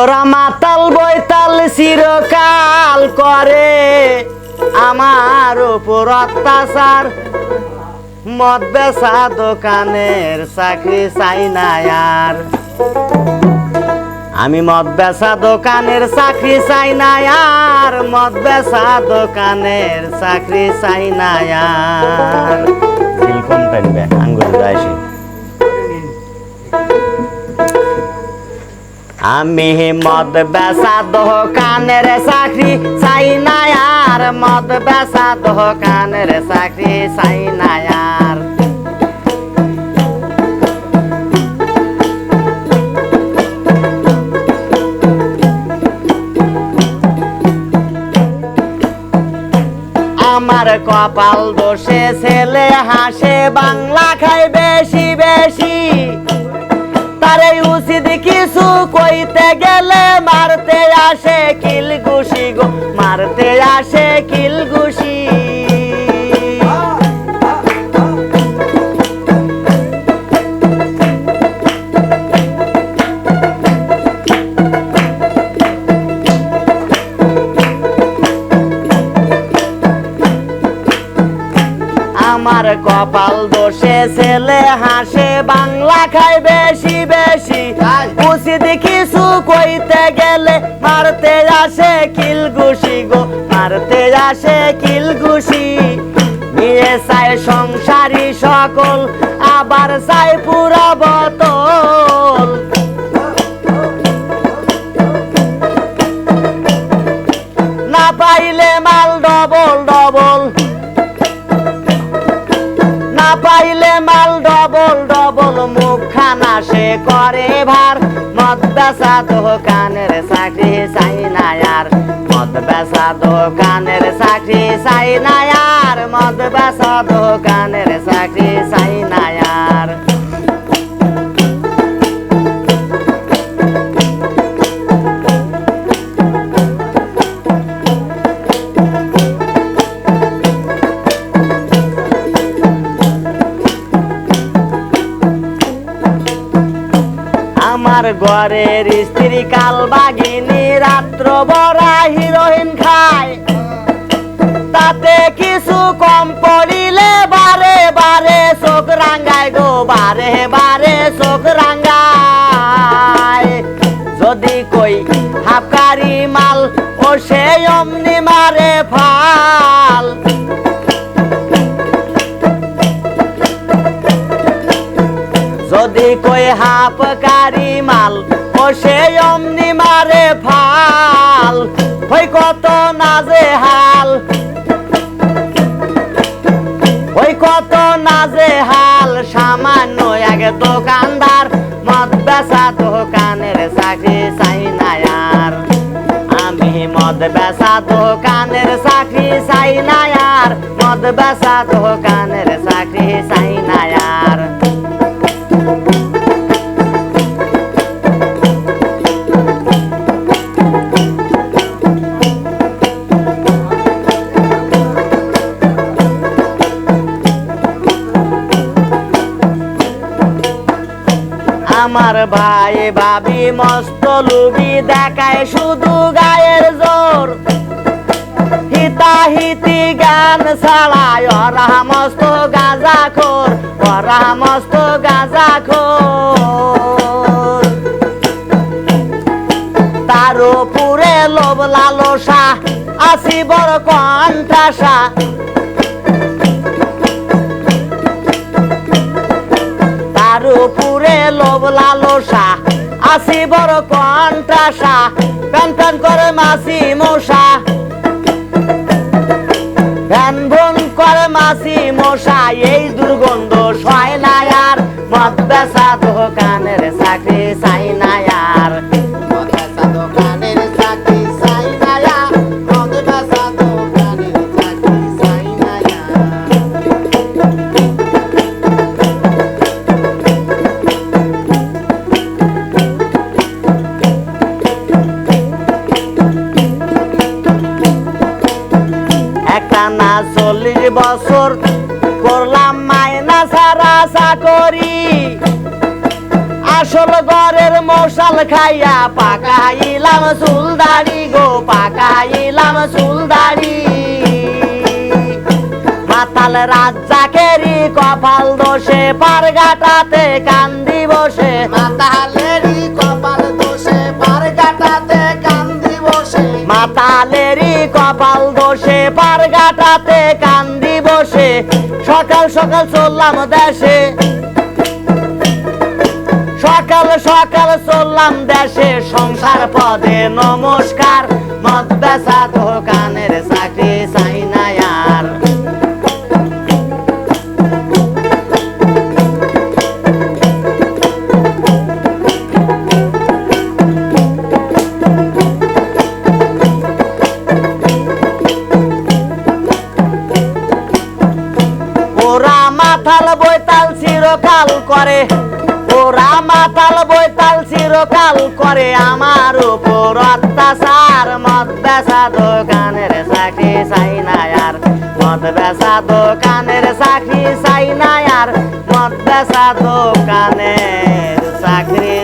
ওরা মাতাল বৈতাল চিরকাল করে। আমার ওপর অত্যাচার, মদ বেচা দোকানের চাকরি চাই না আর। আমি মদ বেচা দোকানের চাকরি চাই না আর, মদ বেচা দোকানের চাকরি চাই না আর। দিল কম টানবে আঙ্গুল আমি মদ বেচা দোকানের চাকরি, চাই না আর। মদ বেচা দোকানের চাকরি, চাই না আর। আমার কপাল দোষে ছেলে হাসে, বাংলা খায় বেশি বেশি। আমার কপাল দোষে ছেলে হাসে বাংলা খায় বেশি বেশি। উচিত কিছু কইতে গেলে মারতে আসে কিল ঘুষি গো মারতে আসে কিল ঘুষি নিয়ে চায় সংসারী সকল আবার চায় পুরা পাইলে মাল ডবল ডবল মুখখানা সে করে ভার। মদ বেচা দোকানের চাকরি চাই না আর। মদ বেচা দোকানের চাকরি চাই না আর। মদ বেচা দোকানের চাকরি চাই না ঘরের স্ত্রী কাল বাগিনী রাত্র বড়া হিরোইন খায়। তাতে কিছু কম পড়িলে বারে বারে চোখ রাঙ্গায় গো, বারে বারে চোখ রাঙ্গায় যদি কই হাফকারি মাল ও সে অমনি যদি কই হাফ কারি মাল, ও সে অমনি মারে ফাল। হই কত নাজে হাল ওই কত নাজে হাল সামান্য আগে দোকানদার মদ বেচা দোকানের চাকরি চাই না আর। আমি মদ বেচা দোকানের চাকরি চাই না আর মদ বেচা দোকানের চাকরি চাই না আমার ভাই ভাবি মস্ত লুবি দেখায় শুধু গায়ের জোর। হিতাহিতি গান ছাড়ায়, ওরা মস্ত গাঁজা খোর ওরা মস্ত গাঁজা খোর তার উপরে লোভ লালসা, আসি বড় কণ্ঠাসা। তার উপরে লোভ লালসা আসি বড় কন্ট্রাসা প্যান প্যান করে মাসি মশা। ভ্যান ভন করে মাসি মায়না আসল ঘরের মশাল খাইয়া পাকাইলাম গো পাকাইলাম মাতাল কপাল দোষে পারগাটাতে কান্দি বসে মাতালেরই কপাল দোষে পারগাটাতে কান্দি বসে মাতালেরই কপাল দোষে পারগাটাতে কান্দি সকাল সকাল চললাম দেশে। সকাল সকাল চললাম দেশে। সংসার পদে নমস্কার মদ বেচা দোকানের করে। ওরা মাতাল বৈতাল চিরকাল করে। আমার উপর অত্যাচার, মদ বেসা দোকানের চাকরি চাই না আর। মদ বেসা দোকানের চাকরি চাই না আর। মদ বেসা দোকানের চাকরি